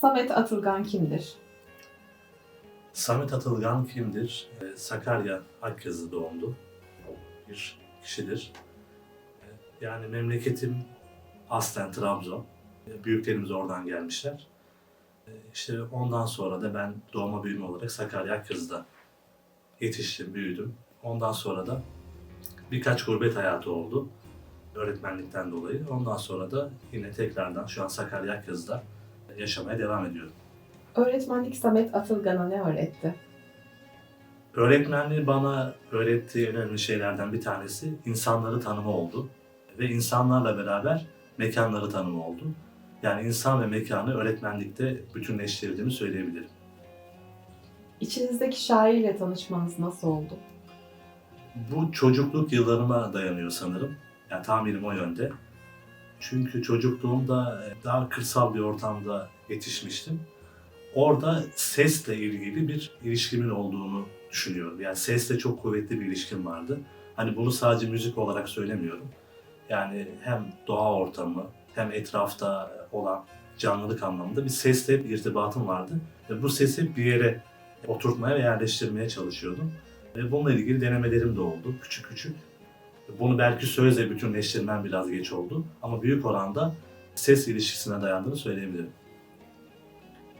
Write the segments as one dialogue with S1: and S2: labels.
S1: Samet Atılgan kimdir?
S2: Samet Atılgan kimdir? Ee, Sakarya Akyazı doğumlu bir kişidir. Ee, Yani memleketim aslen Trabzon. Ee, Büyüklerimiz oradan gelmişler. İşte ondan sonra da ben doğma büyüme olarak Sakarya Akyazı'da yetiştim, büyüdüm. Ondan sonra da birkaç gurbet hayatı oldu öğretmenlikten dolayı. Ondan sonra da yine tekrardan şu an Sakarya Akyazı'da yaşamaya devam ediyorum.
S1: Öğretmenlik Samet Atılgan'a ne öğretti?
S2: Öğretmenliği bana öğrettiği önemli şeylerden bir tanesi insanları tanıma oldu. Ve insanlarla beraber mekanları tanıma oldu. Yani insan ve mekanı öğretmenlikte bütünleştirdiğimi söyleyebilirim.
S1: İçinizdeki şairle tanışmanız nasıl oldu?
S2: Bu çocukluk yıllarıma dayanıyor sanırım. Yani tahminim o yönde. Çünkü çocukluğumda daha kırsal bir ortamda yetişmiştim. Orada sesle ilgili bir ilişkimin olduğunu düşünüyorum. Yani sesle çok kuvvetli bir ilişkim vardı. Hani bunu sadece müzik olarak söylemiyorum. Yani hem doğa ortamı hem etrafta olan canlılık anlamında bir sesle hep irtibatım vardı. Ve bu sesi bir yere oturtmaya ve yerleştirmeye çalışıyordum. Ve bununla ilgili denemelerim de oldu küçük küçük. Bunu belki sözle bütünleştirmem biraz geç oldu. Ama büyük oranda ses ilişkisine dayandığını söyleyebilirim.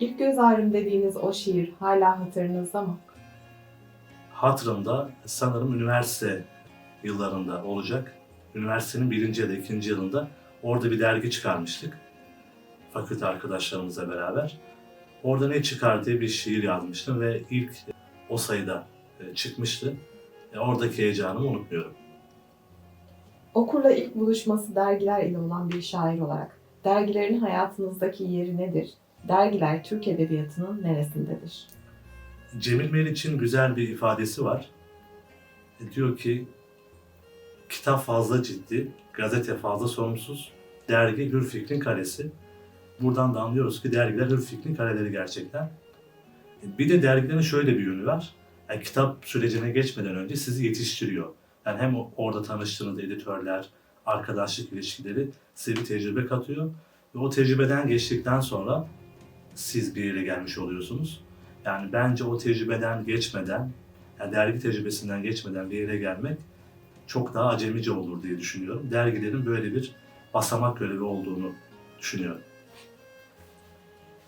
S1: İlk göz ağrım dediğiniz o şiir hala hatırınızda mı?
S2: Hatırımda sanırım üniversite yıllarında olacak. Üniversitenin birinci ya da ikinci yılında orada bir dergi çıkarmıştık. Fakülte arkadaşlarımızla beraber. Orada ne çıkar diye bir şiir yazmıştım ve ilk o sayıda e, çıkmıştı. E, Oradaki heyecanımı unutmuyorum.
S1: Okurla ilk buluşması dergiler ile olan bir şair olarak dergilerin hayatınızdaki yeri nedir? Dergiler Türk Edebiyatı'nın neresindedir?
S2: Cemil Meriç'in güzel bir ifadesi var. E, Diyor ki, kitap fazla ciddi, gazete fazla sorumsuz, dergi hür fikrin karesi. Buradan da anlıyoruz ki dergiler hür fikrin kareleri gerçekten. E, Bir de dergilerin şöyle bir yönü var. Yani kitap sürecine geçmeden önce sizi yetiştiriyor. Yani hem orada tanıştığınız editörler, arkadaşlık ilişkileri size bir tecrübe katıyor. Ve o tecrübeden geçtikten sonra siz bir yere gelmiş oluyorsunuz. Yani bence o tecrübeden geçmeden, yani dergi tecrübesinden geçmeden bir yere gelmek çok daha acemice olur diye düşünüyorum. Dergilerin böyle bir basamak görevi olduğunu düşünüyorum.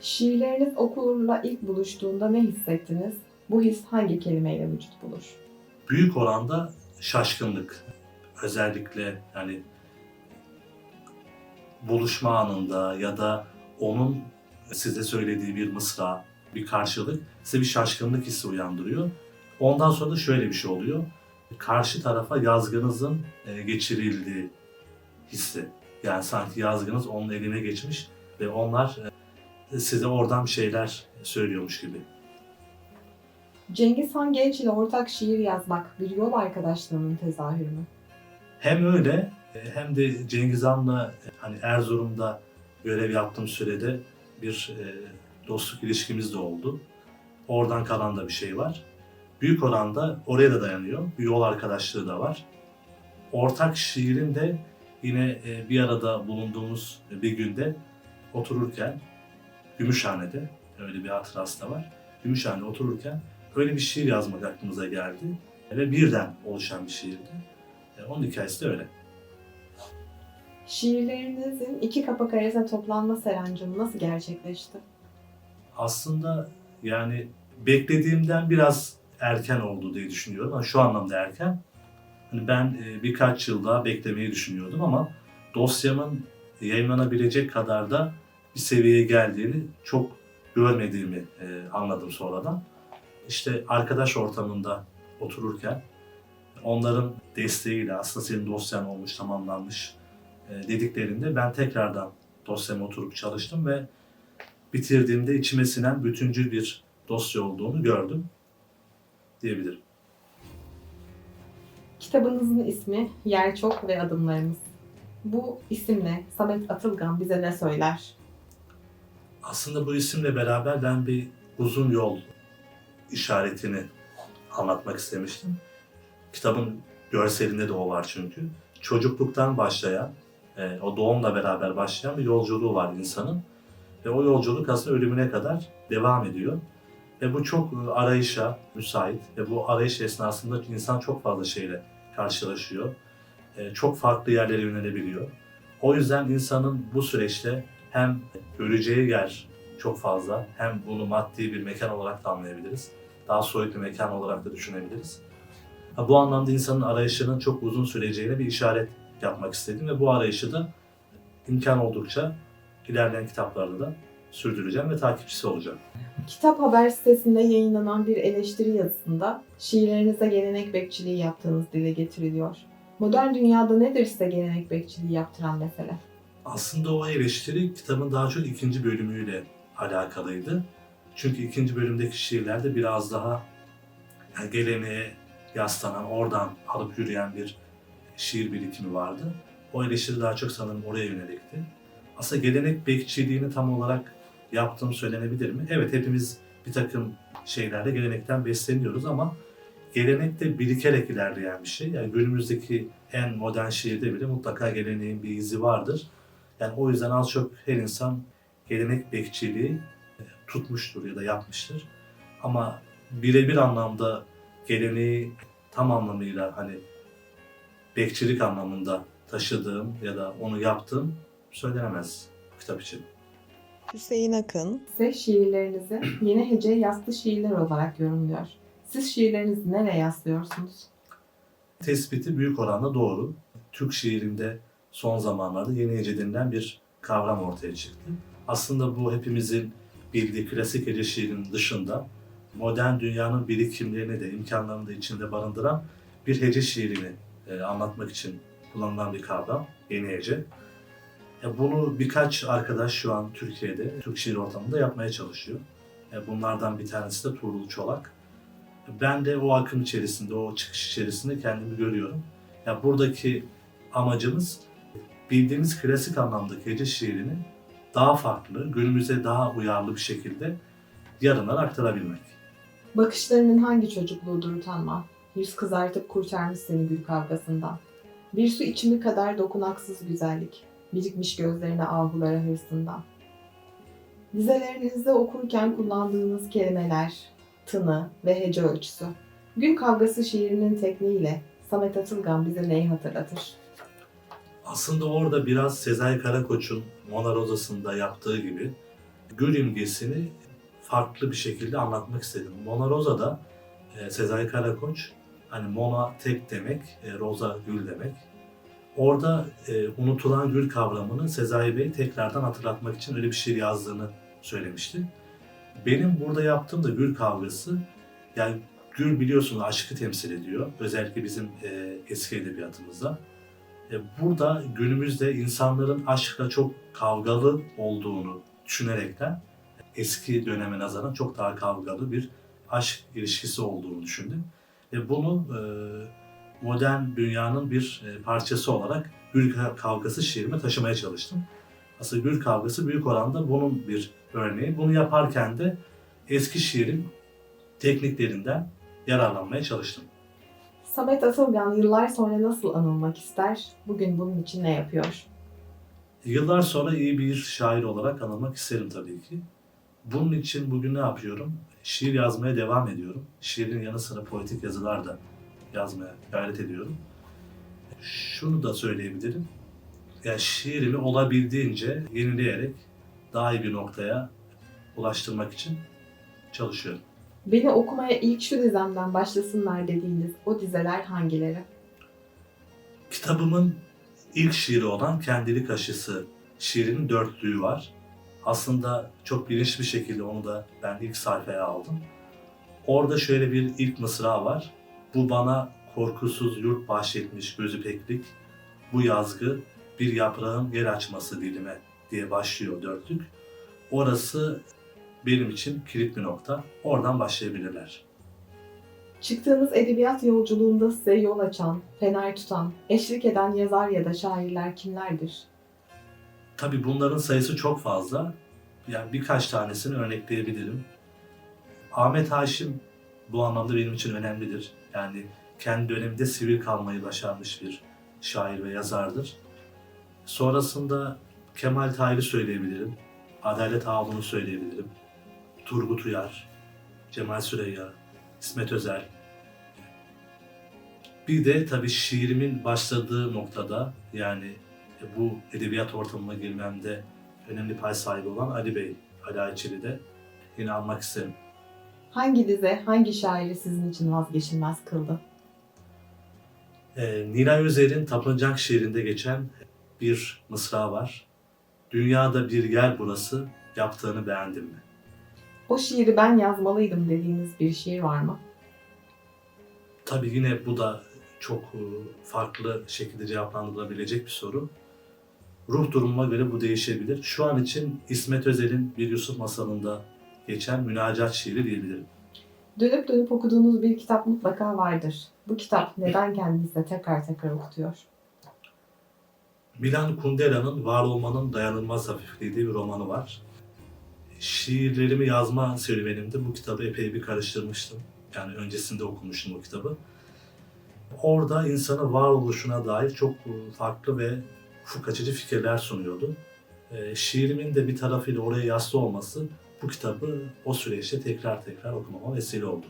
S1: Şiirleriniz okurla ilk buluştuğunda ne hissettiniz? Bu his hangi kelimeyle vücut bulur?
S2: Büyük oranda şaşkınlık. Özellikle yani buluşma anında ya da onun size söylediği bir mısra, bir karşılık size bir şaşkınlık hissi uyandırıyor. Ondan sonra da şöyle bir şey oluyor. Karşı tarafa yazgınızın e, geçirildiği hissi. Yani sanki yazgınız onun eline geçmiş ve onlar e, size oradan bir şeyler söylüyormuş gibi.
S1: Cengiz Han Genç ile ortak şiir yazmak bir yol arkadaşlığının tezahürü mü?
S2: Hem öyle e, hem de Cengiz Han'la e, hani Erzurum'da görev yaptığım sürede bir e, dostluk ilişkimiz de oldu. Oradan kalan da bir şey var. Büyük oranda oraya da dayanıyor. Bir yol arkadaşlığı da var. Ortak şiirin de yine bir arada bulunduğumuz bir günde otururken Gümüşhane'de öyle bir hatırası da var. Gümüşhane'de otururken öyle bir şiir yazmak aklımıza geldi ve birden oluşan bir şiirdi. E, Onun hikayesi de öyle.
S1: Şiirlerinizin iki kapak arasında toplanma serencimi nasıl gerçekleşti?
S2: Aslında yani beklediğimden biraz erken oldu diye düşünüyorum. Yani şu anlamda erken. Hani ben e, birkaç yıl daha beklemeyi düşünüyordum ama dosyamın yayınlanabilecek kadar da bir seviyeye geldiğini çok görmediğimi e, anladım sonradan. İşte arkadaş ortamında otururken onların desteğiyle aslında senin dosyan olmuş, tamamlanmış e, dediklerinde ben tekrardan dosyama oturup çalıştım ve bitirdiğimde içime sinen bütüncül bir dosya olduğunu gördüm diyebilirim.
S1: Kitabınızın ismi Yer Çok ve Adımlarımız. Bu isimle Samet Atılgan bize ne söyler?
S2: Aslında bu isimle beraber ben bir uzun yol işaretini anlatmak istemiştim. Kitabın görselinde de o var çünkü. Çocukluktan başlayan, e, o doğumla beraber başlayan bir yolculuğu var insanın. Ve o yolculuk aslında ölümüne kadar devam ediyor. Ve bu çok e, arayışa müsait ve bu arayış esnasında insan çok fazla şeyle karşılaşıyor. E, Çok farklı yerlere yönelebiliyor. O yüzden insanın bu süreçte hem göreceği yer çok fazla hem bunu maddi bir mekan olarak da anlayabiliriz. Daha soyut bir mekan olarak da düşünebiliriz. Ha, Bu anlamda insanın arayışının çok uzun süreceğine bir işaret yapmak istedim ve bu arayışı da imkan oldukça ilerleyen kitaplarda da sürdüreceğim ve takipçisi olacağım.
S1: Kitap Haber sitesinde yayınlanan bir eleştiri yazısında şiirlerinize gelenek bekçiliği yaptığınız dile getiriliyor. Modern dünyada nedir size gelenek bekçiliği yaptıran mesele?
S2: Aslında o eleştiri kitabın daha çok ikinci bölümüyle alakalıydı. Çünkü ikinci bölümdeki şiirlerde biraz daha yani geleneğe yaslanan, oradan alıp yürüyen bir şiir birikimi vardı. O eleştiri daha çok sanırım oraya yönelikti. Aslında gelenek bekçiliğini tam olarak yaptığım söylenebilir mi? Evet hepimiz bir takım şeylerle gelenekten besleniyoruz ama gelenek de birikerek ilerleyen bir şey. Yani günümüzdeki en modern şiirde bile mutlaka geleneğin bir izi vardır. Yani o yüzden az çok her insan gelenek bekçiliği e, tutmuştur ya da yapmıştır. Ama birebir anlamda geleneği tam anlamıyla hani bekçilik anlamında taşıdığım ya da onu yaptığım söylenemez bu kitap için.
S1: Hüseyin Akın ise şiirlerinizi yeni hece yaslı şiirler olarak yorumluyor. Siz şiirlerinizi nereye yaslıyorsunuz?
S2: Tespiti büyük oranda doğru. Türk şiirinde son zamanlarda yeni hece denilen bir kavram ortaya çıktı. Aslında bu hepimizin bildiği klasik hece şiirinin dışında modern dünyanın birikimlerini de imkanlarını da içinde barındıran bir hece şiirini e, anlatmak için kullanılan bir kavram yeni hece. E, bunu birkaç arkadaş şu an Türkiye'de, Türk şiir ortamında yapmaya çalışıyor. E, bunlardan bir tanesi de Tuğrul Çolak. Ben de o akım içerisinde, o çıkış içerisinde kendimi görüyorum. Ya buradaki amacımız bildiğimiz klasik anlamdaki hece şiirini daha farklı, günümüze daha uyarlı bir şekilde yarınlara aktarabilmek.
S1: Bakışlarının hangi çocukluğudur utanma? Yüz kızartıp kurtarmış seni gül kavgasından. Bir su içimi kadar dokunaksız güzellik. Birikmiş gözlerine ahulara hırsından. Dizelerinizde okurken kullandığınız kelimeler, tını ve hece ölçüsü. Gül kavgası şiirinin tekniğiyle Samet Atılgan bize neyi hatırlatır?
S2: Aslında orada biraz Sezai Karakoç'un Mona Rosa'sında yaptığı gibi gül imgesini farklı bir şekilde anlatmak istedim. Mona Rosa'da e, Sezai Karakoç hani Mona tek demek, e, Rosa gül demek. Orada e, unutulan gül kavramını Sezai Bey tekrardan hatırlatmak için öyle bir şiir yazdığını söylemişti. Benim burada yaptığım da gül kavgası, yani gül biliyorsunuz aşkı temsil ediyor. Özellikle bizim e, eski edebiyatımızda. E, burada günümüzde insanların aşkla çok kavgalı olduğunu düşünerekten eski döneme nazaran çok daha kavgalı bir aşk ilişkisi olduğunu düşündüm. Ve bunu e, modern dünyanın bir e, parçası olarak Gül Kavgası şiirime taşımaya çalıştım. Aslında Gül Kavgası büyük oranda bunun bir örneği. Bunu yaparken de eski şiirin tekniklerinden yararlanmaya çalıştım.
S1: Samet Atılgan yıllar sonra nasıl anılmak ister? Bugün bunun için ne yapıyor?
S2: Yıllar sonra iyi bir şair olarak anılmak isterim tabii ki. Bunun için bugün ne yapıyorum? Şiir yazmaya devam ediyorum. Şiirin yanı sıra poetik yazılar da yazmaya gayret ediyorum. Şunu da söyleyebilirim. Yani şiirimi olabildiğince yenileyerek daha iyi bir noktaya ulaştırmak için çalışıyorum.
S1: Beni okumaya ilk şu dizemden başlasınlar dediğiniz o dizeler hangileri?
S2: Kitabımın ilk şiiri olan Kendilik Aşısı şiirinin dörtlüğü var. Aslında çok bilinçli bir şekilde onu da ben ilk sayfaya aldım. Orada şöyle bir ilk mısra var. Bu bana korkusuz yurt bahşetmiş gözü peklik. Bu yazgı bir yaprağın yer açması dilime diye başlıyor dörtlük. Orası benim için kilit bir nokta. Oradan başlayabilirler.
S1: Çıktığınız edebiyat yolculuğunda size yol açan, fener tutan, eşlik eden yazar ya da şairler kimlerdir?
S2: Tabii bunların sayısı çok fazla. Yani birkaç tanesini örnekleyebilirim. Ahmet Haşim bu anlamda benim için önemlidir. Yani kendi döneminde sivil kalmayı başarmış bir şair ve yazardır. Sonrasında Kemal Tahir'i söyleyebilirim. Adalet Ağaoğlu'nu söyleyebilirim. Turgut Uyar, Cemal Süreyya, İsmet Özel. Bir de tabii şiirimin başladığı noktada yani bu edebiyat ortamına girmemde önemli pay sahibi olan Ali Bey, Ali Ayçiçek'i de yine almak isterim.
S1: Hangi dize, hangi şairi sizin için vazgeçilmez kıldı?
S2: Ee, Nilay Özer'in Tapınacak şiirinde geçen bir mısra var. Dünyada bir yer burası, yaptığını beğendim mi?
S1: O şiiri ben yazmalıydım dediğiniz bir şiir var mı?
S2: Tabii yine bu da çok e, farklı şekilde cevaplandırılabilecek bir soru. Ruh durumuma göre bu değişebilir. Şu an için İsmet Özel'in Bir Yusuf Masalı'nda geçen münacat şiiri diyebilirim.
S1: Dönüp dönüp okuduğunuz bir kitap mutlaka vardır. Bu kitap neden kendinize tekrar tekrar okutuyor?
S2: Milan Kundela'nın Var Olmanın Dayanılmaz Hafifliği diye bir romanı var. Şiirlerimi yazma serüvenimde bu kitabı epey bir karıştırmıştım. Yani öncesinde okumuştum o kitabı. Orada insanın varoluşuna dair çok farklı ve ufuk açıcı fikirler sunuyordu. Ee, şiirimin de bir tarafıyla oraya yaslı olması bu kitabı o süreçte tekrar tekrar okumama vesile oldu.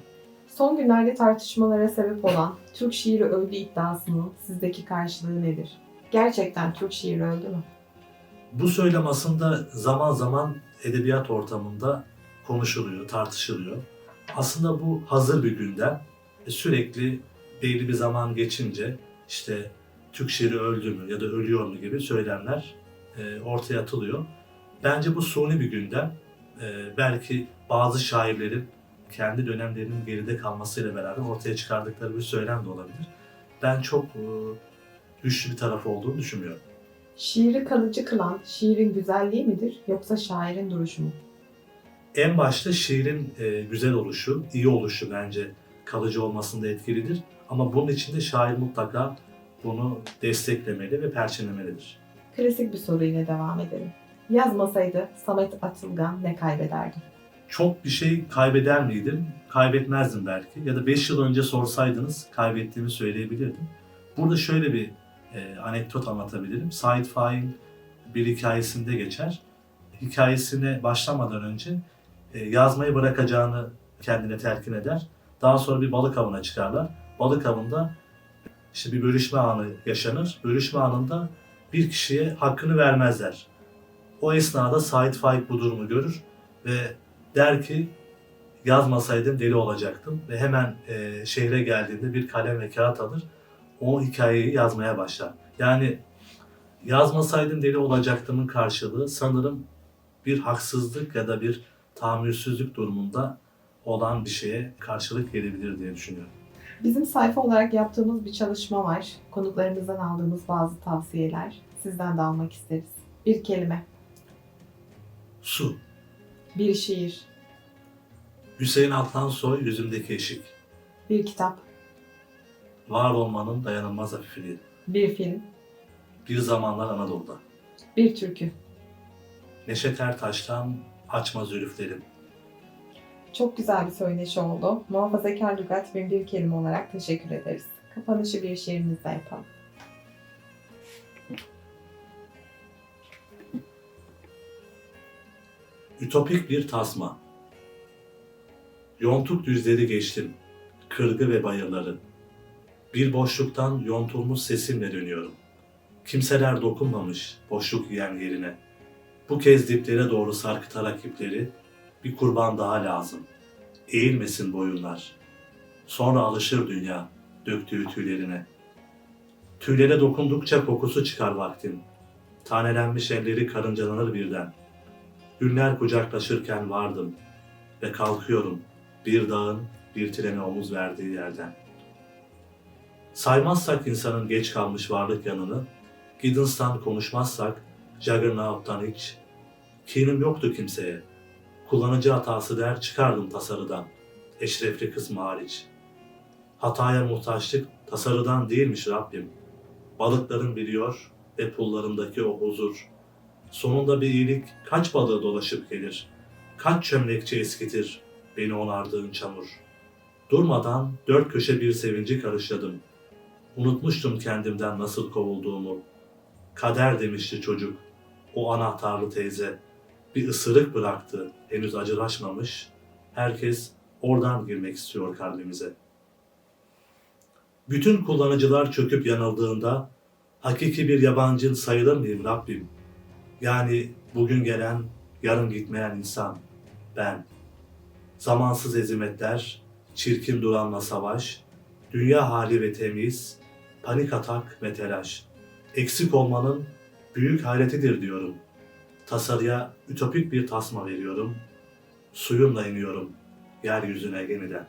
S1: Son günlerde tartışmalara sebep olan Türk şiiri öldü iddiasının sizdeki karşılığı nedir? Gerçekten Türk şiiri öldü mü?
S2: Bu söylem aslında zaman zaman edebiyat ortamında konuşuluyor, tartışılıyor. Aslında bu hazır bir gündem. E, Sürekli belli bir zaman geçince işte Türk şiiri öldü mü ya da ölüyor mu gibi söylemler e, ortaya atılıyor. Bence bu suni bir gündem. E, belki bazı şairlerin kendi dönemlerinin geride kalmasıyla beraber ortaya çıkardıkları bir söylem de olabilir. Ben çok güçlü bir taraf olduğunu düşünmüyorum.
S1: Şiiri kalıcı kılan şiirin güzelliği midir yoksa şairin duruşu mu?
S2: En başta şiirin e, güzel oluşu, iyi oluşu bence kalıcı olmasında etkilidir. Ama bunun için de şair mutlaka bunu desteklemeli ve perçinlemelidir.
S1: Klasik bir soru ile devam edelim. Yazmasaydı Samet Atılgan ne kaybederdi?
S2: Çok bir şey kaybeder miydim? Kaybetmezdim belki. Ya da 5 yıl önce sorsaydınız kaybettiğimi söyleyebilirdim. Burada şöyle bir e, anekdot anlatabilirim. Said Faik'in bir hikayesinde geçer. Hikayesine başlamadan önce e, yazmayı bırakacağını kendine telkin eder. Daha sonra bir balık avına çıkarlar. Balık avında işte bir bölüşme anı yaşanır. Bölüşme anında bir kişiye hakkını vermezler. O esnada Said Faik bu durumu görür ve der ki yazmasaydım deli olacaktım ve hemen e, şehre geldiğinde bir kalem ve kağıt alır o hikayeyi yazmaya başlar. Yani yazmasaydım deli olacaktımın karşılığı sanırım bir haksızlık ya da bir tahammülsüzlük durumunda olan bir şeye karşılık gelebilir diye düşünüyorum.
S1: Bizim sayfa olarak yaptığımız bir çalışma var. Konuklarımızdan aldığımız bazı tavsiyeler. Sizden de almak isteriz. Bir kelime,
S2: Su.
S1: bir şiir,
S2: Hüseyin Atlansoy Yüzümdeki Eşik.
S1: bir kitap,
S2: Var olmanın dayanılmaz hafifliği.
S1: bir film,
S2: Bir zamanlar Anadolu'da.
S1: bir türkü.
S2: Neşet Ertaş'tan Açma Zülüflerim.
S1: Çok güzel bir söyleşi oldu. Muhafazakar Lügat bin bir kelime olarak teşekkür ederiz. Kapanışı bir şiirimizle yapalım.
S2: Ütopik bir tasma. Yontuk düzleri geçtim, kırgı ve bayırları. Bir boşluktan yontulmuş sesimle dönüyorum. Kimseler dokunmamış boşluk yiyen yerine. Bu kez diplere doğru sarkıtarak ipleri, bir kurban daha lazım. Eğilmesin boyunlar. Sonra alışır dünya döktüğü tüylerine. Tüylere dokundukça kokusu çıkar vaktin. Tanelenmiş elleri karıncalanır birden. Günler kucaklaşırken vardım ve kalkıyorum bir dağın bir trene omuz verdiği yerden. Saymazsak insanın geç kalmış varlık yanını, Giddens'tan konuşmazsak Juggernaut'tan hiç. Kinim yoktu kimseye. Kullanıcı hatası der çıkardım tasarıdan, eşrefli kısmı hariç. Hataya muhtaçlık tasarıdan değilmiş Rabbim. Balıkların biliyor ve pullarındaki o huzur. Sonunda bir iyilik kaç balığı dolaşıp gelir, kaç çömlekçi eskitir beni onardığın çamur. Durmadan dört köşe bir sevinci karışladım. Unutmuştum kendimden nasıl kovulduğumu. Kader demişti çocuk, o anahtarlı teyze. bir ısırık bıraktı, henüz acılaşmamış. Herkes oradan girmek istiyor kalbimize. Bütün kullanıcılar çöküp yanıldığında hakiki bir yabancın sayılır mıyım Rabbim? Yani bugün gelen, yarın gitmeyen insan, ben. Zamansız ezimetler, çirkin duranla savaş, dünya hali ve temiz, panik atak ve telaş. Eksik olmanın büyük hayretidir diyorum. Tasarıya ütopik bir tasma veriyorum. Suyumla iniyorum yeryüzüne yeniden.